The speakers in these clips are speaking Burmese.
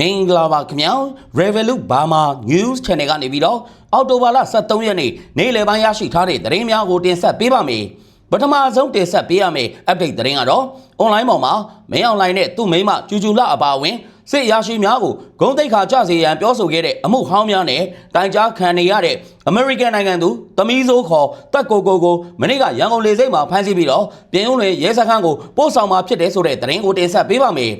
မင်္ဂလာပါခင်ဗျာ Revolut Burma News Channel ကနေပြီးတော့အော်တိုဘာလ23ရက်နေ့နေ့လယ်ပိုင်းရရှိထားတဲ့သတင်းများကိုတင်ဆက်ပေးပါမယ်ပထမဆုံးတင်ဆက်ပေးရမယ့် update သတင်းကတော့ online ပေါ်မှာမင်း online နဲ့သူ့မိန်းမကျူကျူလအပါအဝင်စစ်ရရှိများကိုဂုံးတိတ်ခါကြစေရန်ပြောဆိုခဲ့တဲ့အမှုဟောင်းများနဲ့တိုင်ကြားခံနေရတဲ့ American နိုင်ငံသူသမီးစိုးခေါ်တက်ကိုကိုကိုမနေ့ကရန်ကုန်လေဆိပ်မှာဖမ်းဆီးပြီးတော့ပြင်ဦးလွင်ရဲစခန်းကိုပို့ဆောင်มาဖြစ်တဲ့ဆိုတဲ့သတင်းကိုတင်ဆက်ပေးပါမယ်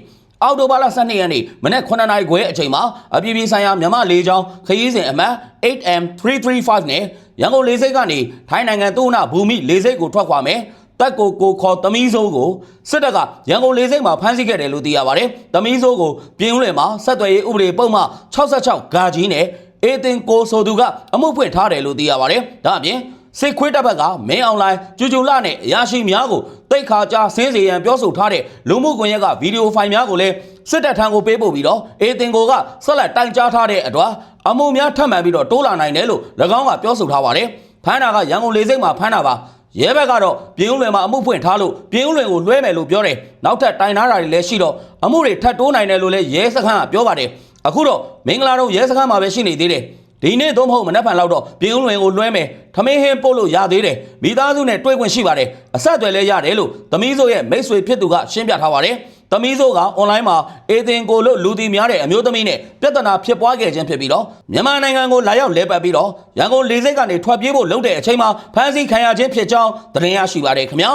အော်တိုဘာလ12ရက်နေ့မနက်9နာရီခွဲအချိန်မှာအပြည်ပြည်ဆိုင်ရာမြန်မာလေကြောင်းခရီးစဉ်အမှတ် 8M335 နဲ့ရန်ကုန်လေဆိပ်ကနေထိုင်းနိုင်ငံသုဝနာဘူမိလေဆိပ်ကိုထွက်ခွာမယ်တက်ကိုကိုခေါ်သမီးစိုးကိုစစ်တပ်ကရန်ကုန်လေဆိပ်မှာဖမ်းဆီးခဲ့တယ်လို့သိရပါတယ်။သမီးစိုးကိုပြင်ဦးလွင်မှာဆက်သွယ်ရေးဥပဒေပုံမှန်66ဂါကြီးနဲ့အေတင်ကိုဆိုသူကအမှုဖွင့်ထားတယ်လို့သိရပါတယ်။ဒါအပြင် စစ်ခွေးတပ်ဘက်ကမင်းအွန်လိုင်းကျူကျူလာနဲ့အရာရှိများကိုတိတ်ခါကြားဆင်းစေရန်ပြောဆိုထားတဲ့လူမှုကွန်ရက်ကဗီဒီယိုဖိုင်များကိုလည်းစစ်တပ်ထံကိုပေးပို့ပြီးတော့အေတင်ကိုကဆက်လက်တိုင်ကြားထားတဲ့အတွက်အမှုများထပ်မံပြီးတော့တိုးလာနိုင်တယ်လို့၎င်းကပြောဆိုထားပါတယ်။ဖမ်းတာကရန်ကုန်လေဆိပ်မှာဖမ်းတာပါ။ရဲဘက်ကတော့ပြင်းဦးလွင်မှာအမှုဖွင့်ထားလို့ပြင်းဦးလွင်ကိုလွှဲမယ်လို့ပြောတယ်။နောက်ထပ်တိုင်ထားတာတွေလည်းရှိတော့အမှုတွေထပ်တိုးနိုင်တယ်လို့လည်းရဲစခန်းကပြောပါတယ်။အခုတော့မင်္ဂလာတော့ရဲစခန်းမှာပဲရှိနေသေးတယ်။ ဒီနေ့သုံးမဟုတ်မနက်ဖြန်လောက်တော့ပြင်းဦးလွင်ကိုလွှဲမယ်။ထမင်းဟင်းပို့လို့ရသေးတယ်။မိသားစုနဲ့တွေ့ခွင့်ရှိပါတယ်။အဆက်အသွယ်လည်းရတယ်လို့သမီးစိုးရဲ့မိတ်ဆွေဖြစ်သူကရှင်းပြထားပါတယ်။သမီးစိုးကအွန်လိုင်းမှာအေသင်ကိုလို့လူတီများတဲ့အမျိုးသမီးနဲ့ပြဿနာဖြစ်ပွားခဲ့ခြင်းဖြစ်ပြီးတော့မြန်မာနိုင်ငံကိုလာရောက်လဲပတ်ပြီးတော့ရန်ကုန်လေဆိပ်ကနေထွက်ပြေးဖို့လုပ်တဲ့အချိန်မှာဖမ်းဆီးခံရခြင်းဖြစ်ကြောင်းသတင်းရရှိပါတယ်ခင်ဗျာ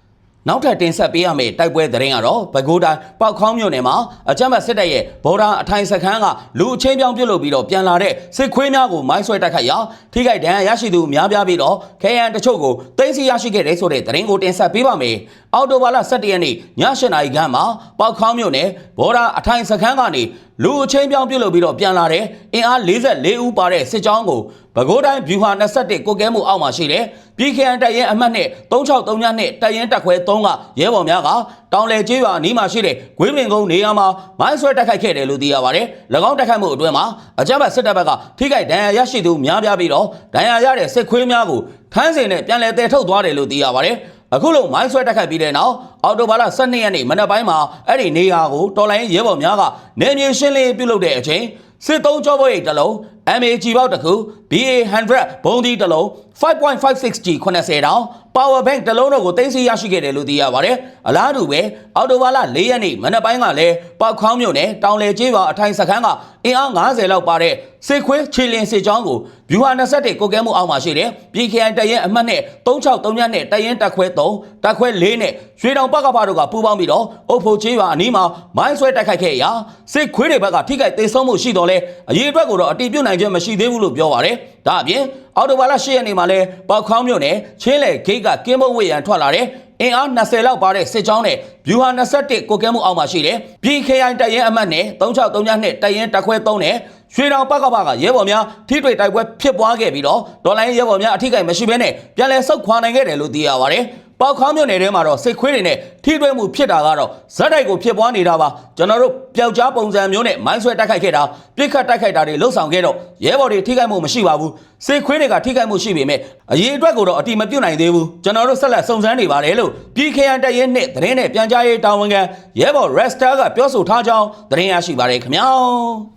။ နောက်ထပ်တင်ဆက်ပေးရမယ့်တိုက်ပွဲသတင်းကတော့ပဲခူးတိုင်းပောက်ခေါင်းမြို့နယ်မှာအကြမ်းဖက်စစ်တပ်ရဲ့ဗော်ဒါအထိုင်စခန်းကလူအချင်းပြောင်းပြုတ်လုပ်ပြီးတော့ပြန်လာတဲ့စစ်ခွေးများကိုမိုင်းဆွဲတိုက်ခိုက်ရာထိခိုက်ဒဏ်ရာရရှိသူများပြားပြီးတော့ခဲယံတချို့ကိုသိမ်းဆည်းရရှိခဲ့တဲ့ဆိုတဲ့သတင်းကိုတင်ဆက်ပေးပါမယ်။ အော်တိုဘာလ17ရက်နေ့ည8နာရီခန့်မှာပောက်ခေါင်းမြို့နယ်ဗော်ဒါအထိုင်စခန်းကနေလူအချင်းပြောင်းပြုတ်လုပ်ပြီးတော့ပြန်လာတဲ့အင်အား44ဦးပါတဲ့စစ်ကြောင်းကိုပဲခူးတိုင်းဗျူဟာ21ကိုကဲမှုအောက်မှာရှိတဲ့ပြည်ခရိုင်တပ်ရင်းအမှတ်နဲ့363ညနဲ့တပ်ရင်းတပ်ခွဲ3ကရဲဘော်များကတောင်လေကျေးရွာအနီးမှာရှိတဲ့ဂွေးပင်ကုန်းနေရာမှာမိုင်းဆွဲတိုက်ခိုက်ခဲ့တယ်လို့သိရပါတယ်။၎င်းတိုက်ခိုက်မှုအတွင်းမှာအကြမ်းဖက်စစ်တပ်ဘက်ကထိခိုက်ဒဏ်ရာရရှိသူများပြားပြီးတော့ဒဏ်ရာရတဲ့စစ်ခွေးများကိုထမ်းစင်နဲ့ပြန်လည်တည်ထုတ်သွားတယ်လို့သိရပါတယ်။ အခုလုံးမိုင်းဆွဲတက်ခတ်ပြီးတဲ့နောက်အော်တိုဘာလ12ရက်နေ့မနက်ပိုင်းမှာအဲ့ဒီနေရာကိုတော်လိုင်းရဲဘော်များကနေမြေရှင်းလင်းပြုလုပ်တဲ့အချိန်စစ်သုံးကြောပွဲတစ်လုံး MAG ပေါက်တစ်ခု BA100 ဘုံဒီတစ်လုံး 5.56G 80တောင် Power Bank တစ်လုံးတို့ကိုတင်စီရရှိခဲ့တယ်လို့သိရပါတယ်။အလားတူပဲအော်တိုဘာလ4ရက်နေ့မနက်ပိုင်းကလည်းပောက်ခေါင်းမြို့နယ်တောင်လေကျေးရွာအထိုင်စခန်းကအင်အား90လောက်ပါတဲ့စစ်ခွေးခြေလင်းစစ်ကြောင်းကိုဗျူဟာ21ကိုကဲမှုအောက်မှာရှိတယ်။ PKI တရင်အမှတ်နဲ့363ညနဲ့တရင်တက်ခွဲ3တက်ခွဲ4နဲ့ရွှေတောင်ပကဖတို့ကပူးပေါင်းပြီးတော့အုပ်ဖို့ချေးရွာအနီးမှာမိုင်းဆွဲတိုက်ခိုက်ခဲ့ရာစစ်ခွေးတွေဘက်ကထိခိုက်သိမ်းဆုံးမှုရှိတော့လဲအရေးအတွက်ကိုတော့အတိပြုတ်နိုင်ခြင်းမရှိသေးဘူးလို့ပြောပါတယ်။ဒါအပြင်အော်တိုဘာလ10ရက်နေ့မှာလဲပေါက်ခေါင်းမြို့နယ်ချင်းလေဂိတ်ကကင်းမုတ်ဝေးရန်ထွက်လာတဲ့အင်အား20လောက်ပါတဲ့စစ်ကြောင်းနဲ့ဗျူဟာ21ကိုကဲမှုအောက်မှာရှိတယ်။ PKI တရင်အမှတ်နဲ့363ညနဲ့တရင်တက်ခွဲ3နဲ့ရွှေတောင်ပကပကရဲဘော်များထိတွေ့တိုက်ပွဲဖြစ်ပွားခဲ့ပြီးတော့ဒေါ်လာရဲဘော်များအထိကိမရှိဘဲနဲ့ပြန်လည်ဆုတ်ခွာနိုင်ခဲ့တယ်လို့သိရပါတယ်။ ပေါက်ခေါင်းမြို့နယ်ထဲမှာတော့စစ်ခွေးတွေနဲ့ထိတွေ့မှုဖြစ်တာကတော့ဇက်တိုက်ကိုဖြစ်ပွားနေတာပါကျွန်တော်တို့ပျောက်ကြားပုံစံမျိုးနဲ့မိုင်းဆွဲတိုက်ခိုက်ခဲ့တာပြစ်ခတ်တိုက်ခိုက်တာတွေလှုပ်ဆောင်ခဲ့တော့ရဲဘော်တွေထိခိုက်မှုမရှိပါဘူးစစ်ခွေးတွေကထိခိုက်မှုရှိပေမဲ့အရေးအတွက်ကိုတော့အတိမပြုတ်နိုင်သေးဘူးကျွန်တော်တို့ဆက်လက်စုံစမ်းနေပါတယ်လို့ PKN တရင်နဲ့သတင်းနဲ့ပြန်ကြားရေးတာဝန်ခံရဲဘော် Resta ကပြောဆိုထားကြောင်းသတင်းရရှိပါတယ်ခင်ဗျာ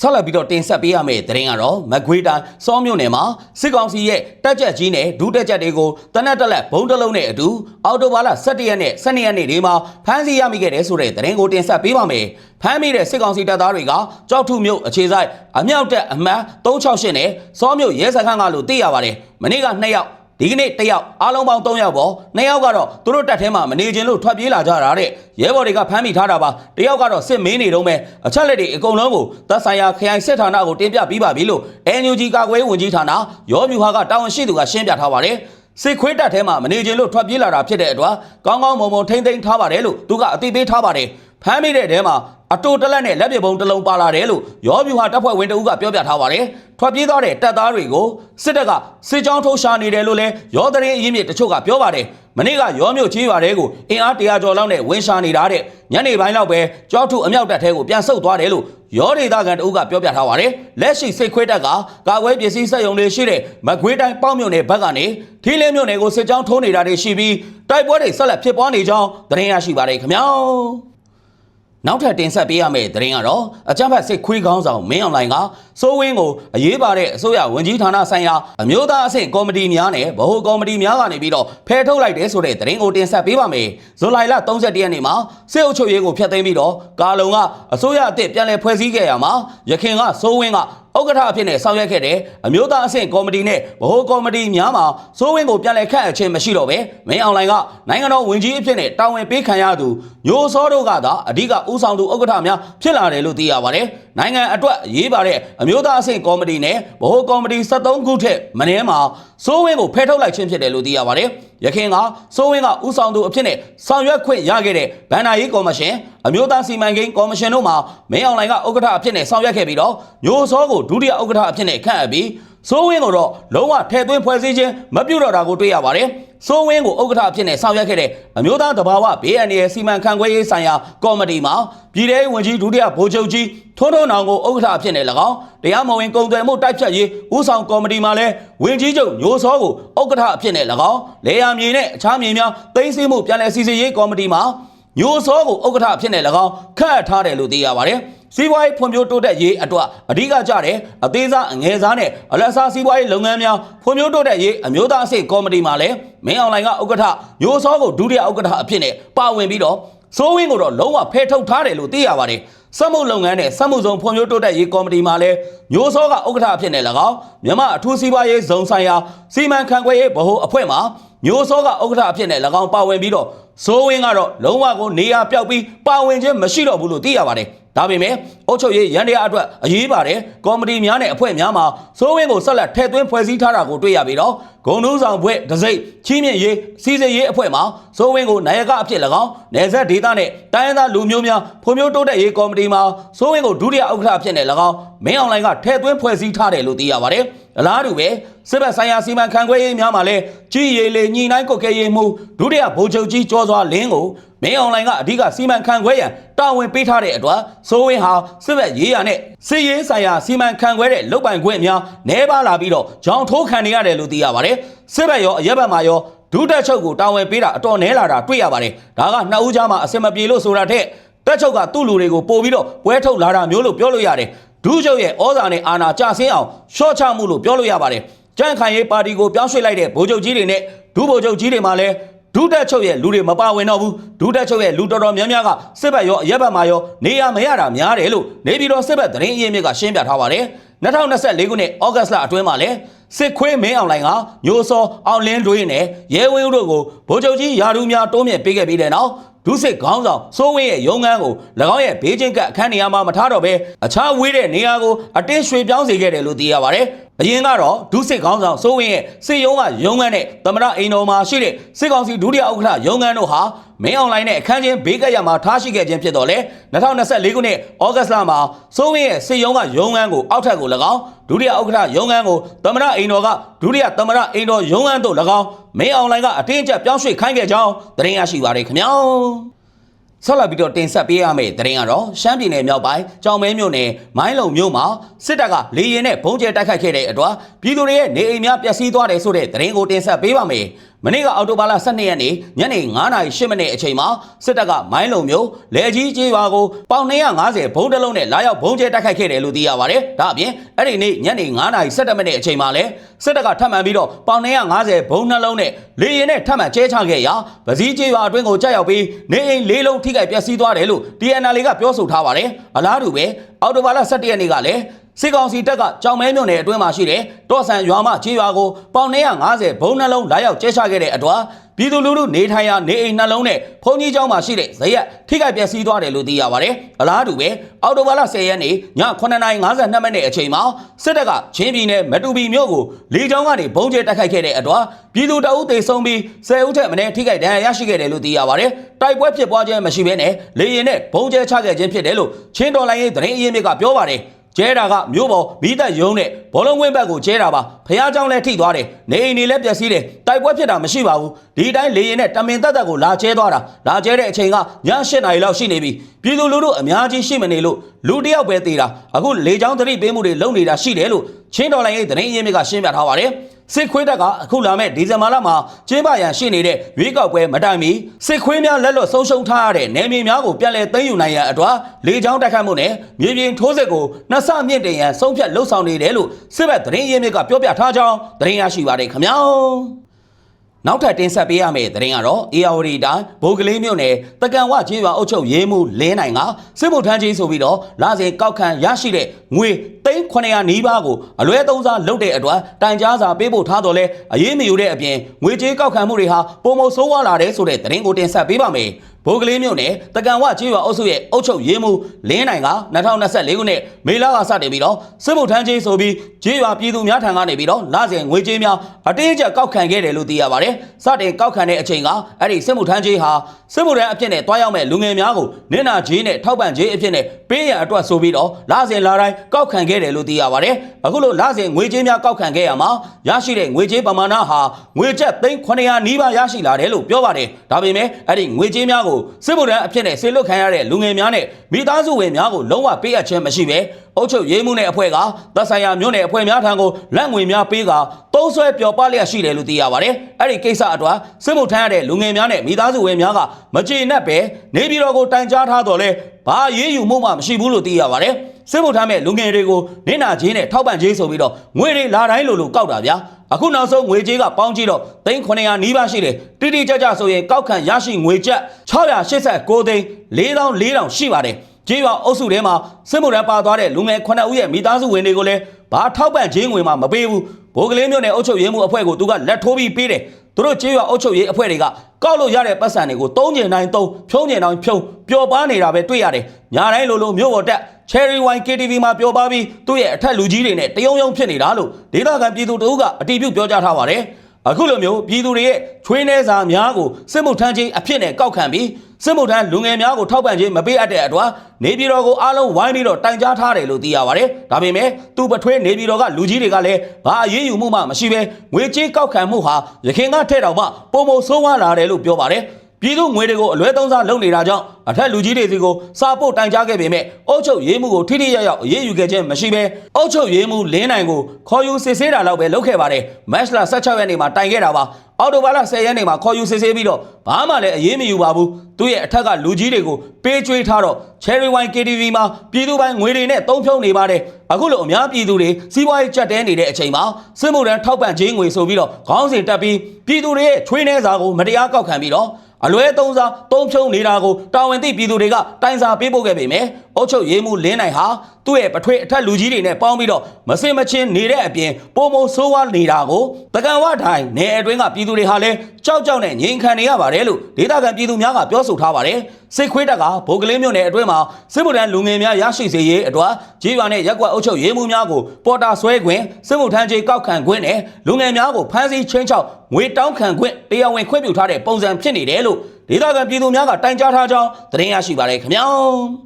ဆက်လက်ပြီးတော့တင်ဆက်ပေးရမယ့်သတင်းကတော့မကွေးတိုင်းစောမြို့နယ်မှာစစ်ကောင်စီရဲ့တက်ကြက်ကြီးနဲ့ဒုတက်ကြက်တွေကိုတနက်တက်လက်ဘုံတလုံးနဲ့အတူအော်တိုဘာလ17ရက်နဲ့12ရက်နေ့တွေမှာဖမ်းဆီးရမိခဲ့တဲ့ဆိုတဲ့သတင်းကိုတင်ဆက်ပေးပါမယ်။ဖမ်းမိတဲ့စစ်ကောင်စီတပ်သားတွေကကြောက်ထုမြို့အခြေဆိုင်အမြောက်တက်အမှတ်368နဲ့စောမြို့ရဲစခန်းကလို့သိရပါတယ်။မနေ့က2ယောက် ဒီကနေ့တစ်ယောက်အားလုံးပေါင်း3ယောက်ပေါ့နှစ်ယောက်ကတော့သူတို့တက်ထဲမှာမနေခြင်းလို့ထွက်ပြေးလာကြတာတဲ့ရဲဘော်တွေကဖမ်းမိထားတာပါတစ်ယောက်ကတော့စစ်မင်းနေတော့မဲ့အချက်လက်တွေအကုန်လုံးကိုသက်ဆိုင်ရာခရိုင်စစ်ဌာနကိုတင်ပြပြီးပါပြီလို့ NUG ကာကွယ်ဝင်ကြီးဌာနရောမြူဟာကတာဝန်ရှိသူကရှင်းပြထားပါတယ်စစ်ခွေးတက်ထဲမှာမနေခြင်းလို့ထွက်ပြေးလာတာဖြစ်တဲ့အတွက်ကောင်းကောင်းမွန်မွန်ထိမ့်သိမ်းထားပါတယ်လို့သူကအသိပေးထားပါတယ်ဖမ်းမိတဲ့တဲမှာ အတူတလက်နဲ့လက်ပြပုံတစ်လုံးပါလာတယ်လို့ရောဗျူဟာတပ်ဖွဲ့ဝင်တအုပ်ကပြောပြထားပါတယ်။ထွက်ပြေးသွားတဲ့တပ်သားတွေကိုစစ်တပ်ကစစ်ကြောင်းထိုးရှာနေတယ်လို့လည်းရောသတင်းအရင်းမြစ်တချို့ကပြောပါတယ်။မနေ့ကရောမြို့ချေးရွာတွေကိုအင်အားတရာကျော်လောက်နဲ့ဝင်ရှာနေတာတဲ့ညနေပိုင်းလောက်ပဲကြောက်ထုအမြောက်တပ်ထဲကိုပြန်ဆုတ်သွားတယ်လို့ရောဒေသခံတအုပ်ကပြောပြထားပါတယ်။လက်ရှိစိတ်ခွေးတပ်ကကာကွယ်ပစ္စည်းစက်ရုံတွေရှိတဲ့မကွေးတိုင်းပေါ့မြို့နယ်ဘက်ကနေထီးလင်းမြို့နယ်ကိုစစ်ကြောင်းထိုးနေတာတွေရှိပြီးတိုက်ပွဲတွေဆက်လက်ဖြစ်ပွားနေကြောင်းသတင်းရရှိပါတယ်ခင်ဗျာ။ နောက်ထပ်တင်ဆက်ပေးရမယ့်သတင်းကတော့အကြမ်းဖက်စစ်ခွေးကောင်းဆောင်မင်းအောင်လှိုင်ကစိုးဝင်းကိုအရေးပါတဲ့အစိုးရဝန်ကြီးဌာနဆိုင်ရာအမျိုးသားအဆင့်ကော်မတီများနဲ့ဗဟိုကော်မတီများကနေပြီးတော့ဖယ်ထုတ်လိုက်တဲ့ဆိုတဲ့သတင်းကိုတင်ဆက်ပေးပါမယ်။ဇွန်လ31ရက်နေ့မှာစစ်အုပ်ချုပ်ရေးကိုဖျက်သိမ်းပြီးတော့ကာလုံကအစိုးရအသစ်ပြန်လည်ဖွဲ့စည်းခဲ့ရမှာရခင်ကစိုးဝင်းက ဥက္ကဋ္ဌအဖြစ်နဲ့ဆောင်ရွက်ခဲ့တဲ့အမျိုးသားအဆင့်ကော်မတီနဲ့ဗဟိုကော်မတီများမှာစိုးဝင်းကိုပြန်လည်ခန့်အပ်ခြင်းမရှိတော့ပဲမင်းအောင်လှိုင်ကနိုင်ငံတော်ဝန်ကြီးအဖြစ်နဲ့တာဝန်ပေးခံရသူညိုစောတို့ကသာအဓိကဦးဆောင်သူဥက္ကဋ္ဌများဖြစ်လာတယ်လို့သိရပါတယ်။နိုင်ငံအတွက်အရေးပါတဲ့အမျိုးသားအဆင့်ကော်မတီနဲ့ဗဟိုကော်မတီ73ခုထက်မနည်းမှာစိုးဝင်းကိုဖယ်ထုတ်လိုက်ခြင်းဖြစ်တယ်လို့သိရပါတယ်။ရခင်ကစိုးဝင်းကဦးဆောင်သူအဖြစ်နဲ့ဆောင်ရွက်ခွင့်ရခဲ့တဲ့ဗန်နာရေးကော်မရှင်အမျိုးသားစီမံကိန်းကော်မရှင်တို့မှာမင်းအောင်လှိုင်ကဥက္ကဋ္ဌအဖြစ်နဲ့ဆောင်ရွက်ခဲ့ပြီးတော့ညိုစောကိုဒုတိယဥက္ကဋ္ဌအဖြစ်နဲ့ခန့်အပ်ပြီးစိုးဝင်းကိုတော့လုံးဝထဲသွင်းဖွဲ့စည်းခြင်းမပြုတော့တာကိုတွေ့ရပါတယ်။ စိုးဝင်းကိုဥက္ကဋ္ဌအဖြစ်နဲ့ဆောင်ရွက်ခဲ့တဲ့အမျိုးသားတဘာဝဘေးအန္တရာယ်စီမံခန့်ခွဲရေးဆိုင်ရာကော်မတီမှာပြည်ထောင်ဝန်ကြီးဒုတိယဗိုလ်ချုပ်ကြီးထွန်းထွန်းအောင်ကိုဥက္ကဋ္ဌအဖြစ်နဲ့၎င်းတရားမဝင်ကုန်သွယ်မှုတိုက်ဖြတ်ရေးဦးဆောင်ကော်မတီမှာလည်းဝန်ကြီးချုပ်ညိုစောကိုဥက္ကဋ္ဌအဖြစ်နဲ့၎င်းလေယာမြေနဲ့အခြားမြေများသိမ်းဆည်းမှုပြန်လည်စီစစ်ရေးကော်မတီမှာ ညိုစောကိုဥက္ကဋ္ဌအဖြစ်နဲ့၎င်းခန့်အပ်ထားတယ်လို့သိရပါတယ်။စီးပွားရေးဖွံ့ဖြိုးတိုးတက်ရေးအတွက်အဓိကကျတဲ့အသေးစားအငယ်စားနဲ့အလတ်စားစီးပွားရေးလုပ်ငန်းများဖွံ့ဖြိုးတိုးတက်ရေးအမျိုးသားအဆင့်ကော်မတီမှာလည်းမင်းအောင်လှိုင်ကဥက္ကဋ္ဌညိုစောကိုဒုတိယဥက္ကဋ္ဌအဖြစ်နဲ့ပါဝင်ပြီးတော့စိုးဝင်းကိုတော့လုံးဝဖယ်ထုတ်ထားတယ်လို့သိရပါတယ်။စက်မှုလုပ်ငန်းနဲ့စက်မှုဇုံဖွံ့ဖြိုးတိုးတက်ရေးကော်မတီမှာလည်းညိုစောကဥက္ကဋ္ဌအဖြစ်နဲ့၎င်းမြန်မာအထူးစီးပွားရေးဇုံဆိုင်ရာစီမံခန့်ခွဲရေးဗဟိုအဖွဲ့မှာညိုစောကဥက္ကဋ္ဌအဖြစ်နဲ့၎င်းပါဝင်ပြီးတော့ စိုးဝင်းကတော့လုံးဝကိုနေရာပြောက်ပြီးပါဝင်ခြင်းမရှိတော့ဘူးလို့သိရပါတယ်။ ဒါပေမဲ့အုပ်ချုပ်ရေးရန်တရားအတွက်အရေးပါတယ်ကော်မတီများနဲ့အဖွဲ့များမှာစိုးဝင်းကိုဆက်လက်ထည့်သွင်းဖွဲ့စည်းထားတာကိုတွေ့ရပြီးတော့ဂုံနှူးဆောင်ဘွဲ့ဒစိမ့်ချီးမြှင့်ရေးစီစစ်ရေးအဖွဲ့မှာစိုးဝင်းကိုနိုင်ရကအဖြစ်၎င်းနယ်ဆက်ဒေသနဲ့တိုင်းရင်းသားလူမျိုးများဖွံ့ဖြိုးတိုးတက်ရေးကော်မတီမှာစိုးဝင်းကိုဒုတိယဥက္ကဋ္ဌအဖြစ်နဲ့၎င်းမင်းအောင်လှိုင်ကထည့်သွင်းဖွဲ့စည်းထားတယ်လို့သိရပါတယ်အလားတူပဲစစ်ဘက်ဆိုင်ရာစီမံခန့်ခွဲရေးများမှာလည်းကြီးရည်လေညှိနှိုင်းကုတ်ကဲရေးမှုဒုတိယဗိုလ်ချုပ်ကြီးကျော်စွာလင်းကိုမင်းအောင်လှိုင်ကအဓိကစီမံခန့်ခွဲရန်တာဝန်ပေးထားတဲ့အတွက်စိုးဝင်းဟာစစ်ဘက်ရေးရနဲ့စစ်ရေးဆိုင်ရာစီမံခန့်ခွဲတဲ့လုပ်ပိုင်ခွင့်အများနှဲပါလာပြီးတော့ကြောင်ထိုးခံနေရတယ်လို့သိရပါတယ်စစ်ဘက်ရောအရက်ဘက်မှာရောဒုတက်ချုပ်ကိုတာဝန်ပေးတာအတော်နှဲလာတာတွေ့ရပါတယ်ဒါကနှစ်ဦးကြားမှာအစင်မပြေလို့ဆိုတာထက်တက်ချုပ်ကသူ့လူတွေကိုပို့ပြီးတော့ပွဲထုတ်လာတာမျိုးလို့ပြောလို့ရတယ်ဒုချုပ်ရဲ့ဩဇာနဲ့အာဏာကျဆင်းအောင်ရှော့ချမှုလို့ပြောလို့ရပါတယ်ကြန့်ခိုင်ရေးပါတီကိုပြောင်းရွှေ့လိုက်တဲ့ဗိုလ်ချုပ်ကြီးတွေနဲ့ဒုဗိုလ်ချုပ်ကြီးတွေမှာလည်း ဒုတက်ချုပ်ရဲ့လူတွေမပါဝင်တော့ဘူးဒုတက်ချုပ်ရဲ့လူတော်တော်များများကစစ်ဘက်ရောအရက်ဘက်မှာရောနေရမရတာများတယ်လို့နေပြည်တော်စစ်ဘက်သတင်းအရင်းမြစ်ကရှင်းပြထားပါတယ်2024ခုနှစ်ဩဂတ်လအတွင်းမှာလည်းစစ်ခွေးမင်းအောင်လိုင်ကညိုစောအောင်လင်းတွေးနဲ့ရဲဝင်းဦးတို့ကိုဗိုလ်ချုပ်ကြီးယာဒူးများတိုးမြင့်ပေးခဲ့ပြီးတဲ့နောက်ဒုစစ်ခေါင်းဆောင်စိုးဝင်းရဲ့ရုံးခန်းကို၎င်းရဲ့ဘေးချင်းကအခန်းနေရာမှာမထားတော့ဘဲအခြားဝေးတဲ့နေရာကိုအတင်းရွှေ့ပြောင်းစေခဲ့တယ်လို့သိရပါတယ်။ အရင်ကတော့ဒုစစ်ခေါင်းဆောင်စိုးဝင်းရဲ့စစ်ရုံးကရုံးခန်းနဲ့သမရအိမ်တော်မှာရှိတဲ့စစ်ကောင်စီဒုတိယဥက္ကဋ္ဌရုံးခန်းတို့ဟာမင်းအွန်လိုင်းနဲ့အခန်းချင်းဘေးကပ်ရမှာထားရှိခဲ့ခြင်းဖြစ်တော့လေ2024ခုနှစ်ဩဂတ်လမှာစိုးဝင်းရဲ့စစ်ရုံးကရုံးခန်းကိုအောက်ထပ်ကို၎င်းဒုတိယဥက္ကဋ္ဌရုံးခန်းကိုသမရအိမ်တော်ကဒုတိယသမရအိမ်တော်ရုံးခန်းတို့၎င်းမင်းအွန်လိုင်းကအတင်းအကျပ်ပြောင်းရွှေ့ခိုင်းခဲ့ကြောင်းသတင်းရရှိပါရခင်ဗျာ။ ဆက်လက်ပြီးတော့တင်ဆက်ပေးရမယ့်သတင်းကတော့ရှမ်းပြည်နယ်မြောက်ပိုင်းကြောင်မဲမြို့နယ်မိုင်းလုံမြို့မှာစစ်တပ်ကလေရင်နဲ့ဘုံကျဲတိုက်ခိုက်ခဲ့တဲ့အတွက်ပြည်သူတွေရဲ့နေအိမ်များပျက်စီးသွားတယ်ဆိုတဲ့သတင်းကိုတင်ဆက်ပေးပါမယ်။မနေ့ကအော်တိုဘာလ12ရက်နေ့ညနေ9:08မိနစ်အချိန်မှာစစ်တပ်ကမိုင်းလုံမြို့လေကြီးကျေးရွာကိုပေါင်250ဘုံတစ်လုံးနဲ့လာရောက်ဘုံကျဲတိုက်ခိုက်ခဲ့တယ်လို့သိရပါတယ်။ဒါအပြင်အဲ့ဒီနေ့ညနေ9:17မိနစ်အချိန်မှာလည်းစစ်တပ်ကထပ်မံပြီးတော့ပေါင်250ဘုံနှလုံးနဲ့လေရင်နဲ့ထပ်မံကျဲချခဲ့ရာပစည်းကျေးရွာအတွင်းကိုကြောက်ရောက်ပြီးနေအိမ်လေးလုံးထိခိုက်ပျက်စီးသွားတယ်လို့ DNL ကပြောဆိုထားပါတယ်။အလားတူပဲအော်တိုဘာလ17ရက်နေ့ကလည်း စစ်ကောင်စီတပ်ကကြောင်မဲမြို့နယ်အတွင်းမှာရှိတဲ့တော့ဆန်ရွာမချေးရွာကိုပေါင်250ဘုံနှလုံးလာရောက်ကျဲချခဲ့တဲ့အတွက်ပြည်သူလူထုနေထိုင်ရာနေအိမ်နှလုံးနဲ့ဘုံကြီးကျောင်းမှာရှိတဲ့ဇရက်ထိခိုက်ပျက်စီးသွားတယ်လို့သိရပါတယ်။အလားတူပဲအော်တိုဘာလ10ရက်နေ့ည9:52မိနစ်အချိန်မှာစစ်တပ်ကချင်းပြည်နယ်မတူပီမြို့ကိုလေကြောင်းကနေဘုံကျဲတိုက်ခိုက်ခဲ့တဲ့အတွက်ပြည်သူတအုပ်သေဆုံးပြီး10ဦးထက်မနည်းထိခိုက်ဒဏ်ရာရရှိခဲ့တယ်လို့သိရပါတယ်။တိုက်ပွဲဖြစ်ပွားခြင်းမရှိဘဲနဲ့လေရင်နဲ့ဘုံကျဲချခဲ့ခြင်းဖြစ်တယ်လို့ချင်းတော်လိုင်းရေးသတင်းအရင်းမြစ်ကပြောပါတယ်။ ကျဲတာကမြို့ပေါ်မိသက်ယုံနဲ့ဘောလုံးဝင်းဘက်ကိုကျဲတာပါဖះเจ้าလည်းထိသွားတယ်နေအိမ်တွေလည်းပျက်စီးတယ်တိုက်ပွဲဖြစ်တာမရှိပါဘူးဒီတိုင်းလေရင်နဲ့တမင်တက်တက်ကိုလာကျဲသွားတာလာကျဲတဲ့အချိန်ကည8နာရီလောက်ရှိနေပြီပြည်သူလူထုအများကြီးရှိမနေလို့လူတစ်ယောက်ပဲသေးတာအခုလေချောင်းသတိပေးမှုတွေလုပ်နေတာရှိတယ်လို့ချင်းတော်လိုင်းရဲ့သတင်းအရင်းမြစ်ကရှင်းပြထားပါတယ် စစ်ခွေးတပ်ကအခုလာမဲ့ဒီဇင်ဘာလမှာကျင်းပရန်ရှိနေတဲ့ရွေးကောက်ပွဲမတိုင်မီစစ်ခွေးများလက်လွတ်ဆုံးရှုံးထားရတဲ့နယ်မြေများကိုပြန်လည်သိမ်းယူနိုင်ရန်အတွက်လေကြောင်းတိုက်ခတ်မှုနဲ့မြေပြင်ထိုးစစ်ကိုနှစ်ဆမြင့်တင်ရန်ဆုံးဖြတ်လှုပ်ဆောင်နေတယ်လို့စစ်ဘက်သတင်းရင်းမြစ်ကပြောပြထားကြောင်းသတင်းရရှိပါတယ်ခင်ဗျာ နောက်ထပ်တင်ဆက်ပေးရမယ့်သတင်းကတော့ ARD တိုင်းဗိုလ်ကလေးမြို့နယ်တကန်ဝကျေးရွာအုပ်ချုပ်ရေးမှုလင်းနိုင်ကစစ်မှုထမ်းကြီးဆိုပြီးတော့လာစဉ်ကောက်ခံရရှိတဲ့ငွေ3900နီးပါးကိုအလွဲသုံးစားလုပ်တဲ့အတွက်တိုင်ကြားစာပေးဖို့ထားတော့လဲအရေးမယူတဲ့အပြင်ငွေကြေးကောက်ခံမှုတွေဟာပုံမဆိုးဝါးလာတဲ့ဆိုတဲ့သတင်းကိုတင်ဆက်ပေးပါမယ် ဗိုလ်ကလေးမြို့နယ်တကန်ဝကျေးရွာအုပ်စုရဲ့အုပ်ချုပ်ရေးမှုလင်းနိုင်က2024ခုနှစ်မေလကစတင်ပြီးတော့စစ်မှုထမ်းကြီးဆိုပြီးကျေးရွာပြည်သူများထံကနေပြီးတော့လာစဉ်ငွေကြေးများအတင်းအကျပ်ကောက်ခံခဲ့တယ်လို့သိရပါတယ်စတင်ကောက်ခံတဲ့အချိန်ကအဲ့ဒီစစ်မှုထမ်းကြီးဟာစစ်မှုထမ်းအဖြစ်နဲ့တွားရောက်မဲ့လူငယ်များကိုနင့်နာကြီးနဲ့ထောက်ပံ့ကြီးအဖြစ်နဲ့ပေးရန်အတွက်ဆိုပြီးတော့လာစဉ်လာတိုင်းကောက်ခံခဲ့တယ်လို့သိရပါတယ်အခုလိုလာစဉ်ငွေကြေးများကောက်ခံခဲ့ရမှာရရှိတဲ့ငွေကြေးပမာဏဟာငွေကျပ်သိန်း900နီးပါးရရှိလာတယ်လို့ပြောပါတယ်ဒါပေမဲ့အဲ့ဒီငွေကြေးများကိုစစ်မှုထမ်းအဖြစ်နဲ့ဆေလွတ်ခံရတဲ့လူငယ်များနဲ့မိသားစုဝင်များကိုလုံးဝပေးအပ်ခြင်းမရှိဘဲအုပ်ချုပ်ရေးမှုနဲ့အဖွဲ့ကသက်ဆိုင်ရာမြို့နယ်အဖွဲ့များထံကိုလက်ငွေများပေးကသုံးဆွဲပျော်ပါလျက်ရှိတယ်လို့သိရပါတယ်အဲ့ဒီကိစ္စအတွက်စစ်မှုထမ်းရတဲ့လူငယ်များနဲ့မိသားစုဝင်များကမကြေနပ်ပဲနေပြည်တော်ကိုတိုင်ကြားထားတော့လဲဘာရေးယူမှုမှမရှိဘူးလို့သိရပါတယ်စစ်မှုထမ်းမဲ့လူငယ်တွေကိုနင့်နာချင်းနဲ့ထောက်ပံ့ချင်းဆိုပြီးတော့ငွေတွေလာတိုင်းလိုလိုကောက်တာဗျာ အခုနောက်ဆုံးငွေကြေးကပေါင်းကြည့်တော့သိန်း900နီးပါးရှိတယ်တိတိကျကျဆိုရင်ကောက်ခံရရှိငွေကျပ်689သိန်း4400ရှိပါတယ်ကျေးရွာအုပ်စုထဲမှာစစ်မှုထမ်းပါသွားတဲ့လူငယ်9ဦးရဲ့မိသားစုဝင်တွေကိုလည်းဘာထောက်ပံ့ခြင်းငွေမှမပေးဘူးဘိုးကလေးမျိုးနဲ့အုပ်ချုပ်ရေးမှုအဖွဲ့ကိုသူကလက်ထိုးပြီးပေးတယ်သူတို့ကျေးရွာအုပ်ချုပ်ရေးအဖွဲ့တွေက ကောက်လို့ရတဲ့ပတ်စံတွေကိုသုံးကျင်တိုင်းသုံးဖြုံးကျင်တိုင်းဖြုံးပျော်ပါနေတာပဲတွေ့ရတယ်ညာတိုင်းလိုလိုမျိုးပေါ်တက် Cherry Wine KTV မှာပျော်ပါပြီးသူ့ရဲ့အထက်လူကြီးတွေနဲ့တယုံယုံဖြစ်နေတာလို့ဒေသခံပြည်သူတို့ကအတည်ပြုပြောကြားထားပါတယ် အခုလိုမျိုးပြည်သူတွေရဲ့ချွေးနှဲစာများကိုစစ်မှုထမ်းချင်းအဖြစ်နဲ့ကောက်ခံပြီးစစ်မှုထမ်းလူငယ်များကိုထောက်ပံ့ခြင်းမပေးအပ်တဲ့အတွက်နေပြည်တော်ကိုအားလုံးဝိုင်းပြီးတော့တိုင်ကြားထားတယ်လို့သိရပါတယ်။ဒါပေမဲ့သူ့ပထွေးနေပြည်တော်ကလူကြီးတွေကလည်းဘာအရေးယူမှုမှမရှိဘဲငွေကြေးကောက်ခံမှုဟာရခိုင်ကထဲ့တော်မှပုံမဆိုးဝါးလာတယ်လို့ပြောပါတယ်။ ပြည်သူငွေတွေကိုအလွဲသုံးစားလုပ်နေတာကြောင့်အထက်လူကြီးတွေစီကိုစာပို့တိုင်ကြားခဲ့ပေမဲ့အုပ်ချုပ်ရေးမှုကိုထိထိရောက်ရောက်အရေးယူခဲ့ခြင်းမရှိဘဲအုပ်ချုပ်ရေးမှုလင်းနိုင်ကိုခေါ်ယူစစ်ဆေးတာလောက်ပဲလုပ်ခဲ့ပါတယ်မတ်လ16ရက်နေ့မှာတိုင်ခဲ့တာပါအော်တိုဘာလ10ရက်နေ့မှာခေါ်ယူစစ်ဆေးပြီးတော့ဘာမှလည်းအရေးမယူပါဘူးသူ့ရဲ့အထက်ကလူကြီးတွေကိုပေးကျွေးထားတော့ Cherry Wine KTV မှာပြည်သူပိုင်းငွေတွေနဲ့တုံးဖြုံနေပါတယ်အခုလိုအများပြည်သူတွေစီးပွားရေးကြက်တဲနေတဲ့အချိန်မှာစစ်မှုထမ်းထောက်ပံ့ခြင်းငွေဆိုပြီးတော့ခေါင်းစဉ်တက်ပြီးပြည်သူတွေရဲ့ချွေးနှဲစာကိုမတရားကောက်ခံပြီးတော့ အလွဲသုံးစားတုံးဖြုံနေတာကိုတာဝန်သိပြည်သူတွေကတိုင်စာပေးပို့ခဲ့ပေမယ့် အုတ်ချုပ်ရေးမှုလင်းနိုင်ဟာသူ့ရဲ့ပထွေးအထက်လူကြီးတွေနဲ့ပေါင်းပြီးတော့မစင်မချင်းနေတဲ့အပြင်ပုံမဆိုးဝါးနေတာကိုတကန်ဝထိုင်နေအတွင်းကပြည်သူတွေဟာလည်းကြောက်ကြောက်နဲ့ငြိမ်ခံနေရပါတယ်လို့ဒေသခံပြည်သူများကပြောဆိုထားပါတယ်စစ်ခွေးတပ်ကဗိုလ်ကလေးမြို့နယ်အတွင်းမှာစစ်မှုထမ်းလူငယ်များရရှိစေရေးအတွက်ကြေးရွာနဲ့ရက်ကွက်အုပ်ချုပ်ရေးမှုများကိုပေါ်တာဆွဲခွင့်စစ်မှုထမ်းကြေးကောက်ခံခွင့်နဲ့လူငယ်များကိုဖမ်းဆီးချင်းချောက်ငွေတောင်းခံခွင့်တရားဝင်ခွင့်ပြုထားတဲ့ပုံစံဖြစ်နေတယ်လို့ဒေသခံပြည်သူများကတိုင်ကြားထားကြောင်းသတင်းရရှိပါတယ်ခင်ဗျာ